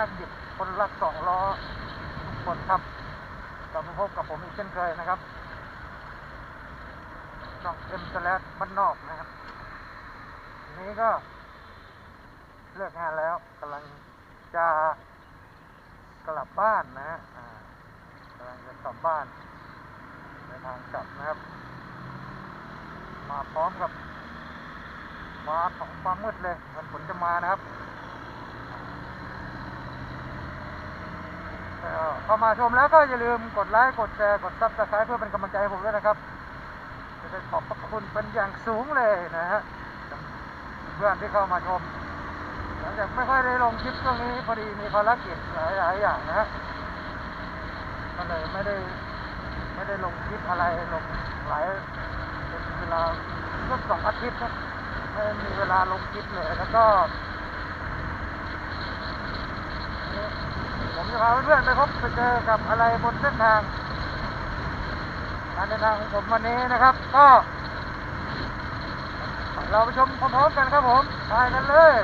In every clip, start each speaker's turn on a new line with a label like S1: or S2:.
S1: นักดิบคนรักสองล้อทุกคนครับกลับมาพบกับผมอีกเช่นเคยนะครับน้องเอ็มสแลดบ้านนอกนะครับวันนี้ก็ เลิกงานแล้วกำลังจะกลับบ้านนะฮะกำลังจะกลับบ้านในทางกลับนะครับ มาพร้อมกับมาของความมืดเลยมันฝนจะมานะครับ เอ่อเข้ามาชมแล้วก็อย่าลืมกดไลค์กดแชร์กดซับสไครต์เพื่อเป็นกำลังใจให้ผมด้วยนะครับจะขอบพระคุณเป็นอย่างสูงเลยนะฮะเพื่อนที่เข้ามาชมหลังจากไม่ค่อยได้ลงคลิปช่วงนี้พอดีมีภารกิจหลายๆอย่างนะฮะก็เลยไม่ได้ไม่ได้ลงคลิปอะไรลงหลายเป็นเวลาสักสองอาทิตย์นะไม่มีเวลาลงคลิปเลยแล้วก็นี่ ผมจะพาเพื่อนๆไปพบไปเจอกับอะไรบนเส้นทางการเดินทางของผมวันนี้นะครับ ก็ เราไปชมพร้อมๆกันครับผมไปกันเลย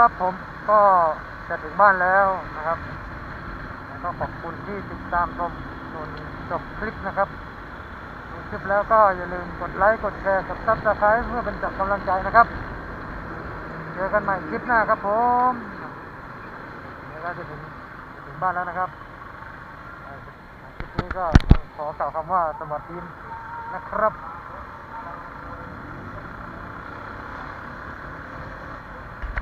S1: ครับผมก็จะถึงบ้านแล้วนะครับ ก็ขอบคุณที่ติดตามชมจนจบคลิปนะครับดูคลิปแล้วก็อย่าลืมกดไลค์ กดแชร์ กดซับสไครต์เพื่อเป็นกำลังใจนะครับ เจอกันใหม่คลิปหน้าครับผมเดี๋ยวเราจะถึงถึงบ้านแล้วนะครับคลิปนี้ก็ขอกล่าวคำว่าสวัสดีนะครับ